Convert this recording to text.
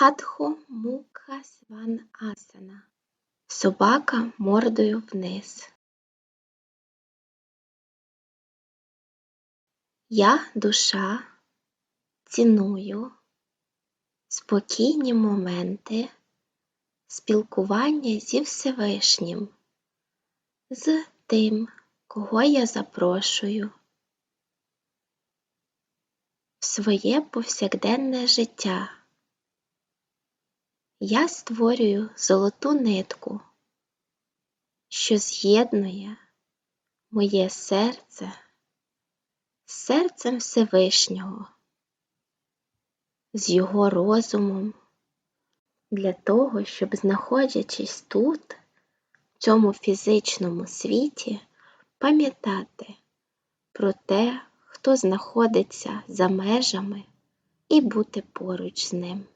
Адхо Мукха Сванасана. Собака мордою вниз. Я душа ціную спокійні моменти спілкування зі Всевишнім, з тим, кого я запрошую в своє повсякденне життя. Я створюю золоту нитку, що з'єднує моє серце з серцем Всевишнього, з його розумом, для того, щоб, знаходячись тут, в цьому фізичному світі, пам'ятати про те, хто знаходиться за межами, і бути поруч з ним.